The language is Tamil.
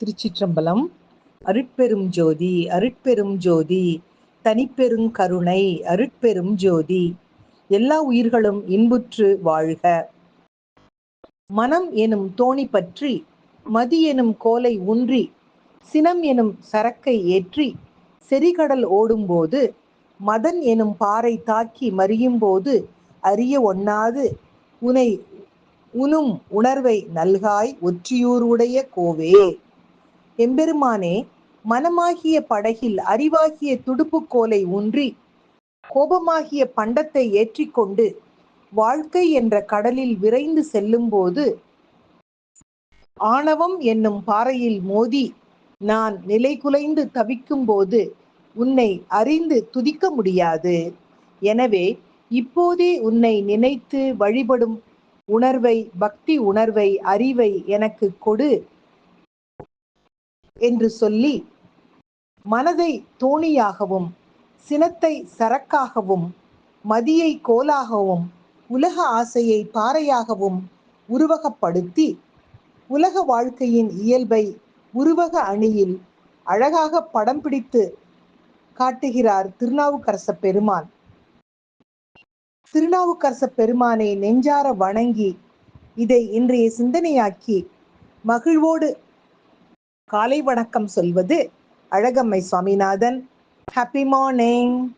திருச்சிற்றம்பலம். அருட்பெரும் ஜோதி அருட்பெரும் ஜோதி தனிப்பெரும் கருணை அருட்பெரும் ஜோதி எல்லா உயிர்களும் இன்புற்று வாழ்க. மனம் எனும் தோணி பற்றி மதி எனும் கோலை ஊன்றி சினம் எனும் சரக்கை ஏற்றி செறிகடல் ஓடும்போது மதன் எனும் பாறை தாக்கி மறியும் போது அறிய ஒண்ணாது உனை உணும் உணர்வை நல்காய் ஒற்றியூருடைய கோவே. எம்பெருமானே மனமாகிய படகில் அறிவாகிய துடுப்புக்கோலை ஊன்றி கோபமாகிய பண்டத்தை ஏற்றிக்கொண்டு வாழ்க்கை என்ற கடலில் விரைந்து செல்லும்போது ஆணவம் என்னும் பாறையில் மோதி நான் நிலைகுலைந்து தவிக்கும் தவிக்கும்போது உன்னை அறிந்து துதிக்க முடியாது. எனவே இப்போதே உன்னை நினைத்து வழிபடும் உணர்வை பக்தி உணர்வை அறிவை எனக்கு கொடு. என்று சொல்லி மனதை தோணியாகவும் சினத்தை சரக்காகவும் மதியை கோலாகவும் உலக ஆசையை பாறையாகவும் உருவகப்படுத்தி உலக வாழ்க்கையின் இயல்பை உருவக அணியில் அழகாக படம் பிடித்து காட்டுகிறார் திருநாவுக்கரச பெருமான். திருநாவுக்கரச பெருமானை நெஞ்சார வணங்கி இதை இன்றைய சிந்தனையாக்கி மகிழ்வோடு காலை வணக்கம் சொல்வது அழகம்மை சுவாமிநாதன். Happy morning